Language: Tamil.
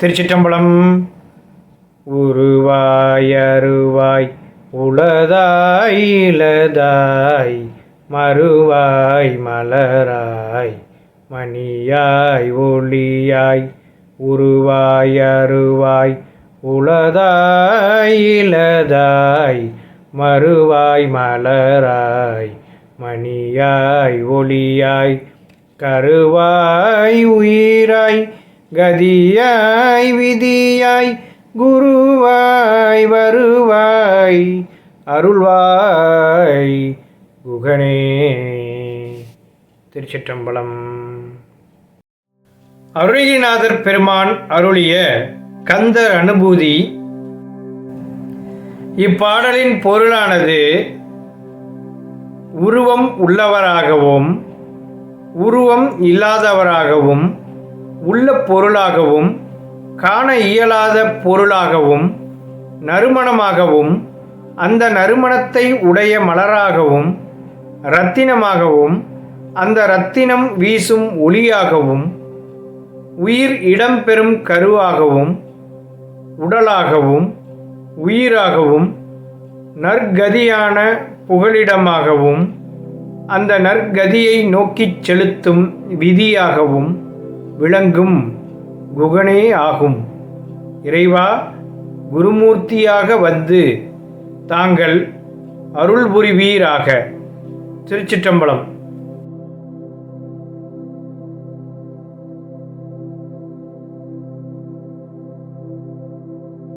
திருச்சிற்றம்பலம். உருவாயருவாய் உளதாய் இலதாய் மறுவாய் மலராய் மணியாய் ஒளியாய் உருவாயருவாய் உளதாய் இலதாய் மறுவாய் மலராய் மணியாய் ஒளியாய் கருவாய் உயிராய் கதியாய் விதியாய் குருவாய் வருவாய் அருள்வாய் குகனே. திருச்சிற்றம்பலம். அருணகிரிநாதர் பெருமான் அருளிய கந்த அனுபூதி. இப்பாடலின் பொருளானது உருவம் உள்ளவராகவும் உருவம் இல்லாதவராகவும் உள்ள பொருளாகவும் காண இயலாத பொருளாகவும் நறுமணமாகவும் அந்த நறுமணத்தை உடைய மலராகவும் இரத்தினமாகவும் அந்த இரத்தினம் வீசும் ஒளியாகவும் உயிர் இடம்பெறும் கருவாகவும் உடலாகவும் உயிராகவும் நற்கதியான புகலிடமாகவும் அந்த நற்கதியை நோக்கிச் செலுத்தும் விதியாகவும் விளங்கும் குகனே ஆகும். இறைவா குருமூர்த்தியாக வந்து தாங்கள் அருள் புரிவீராக திருச்சிற்றம்பலம்.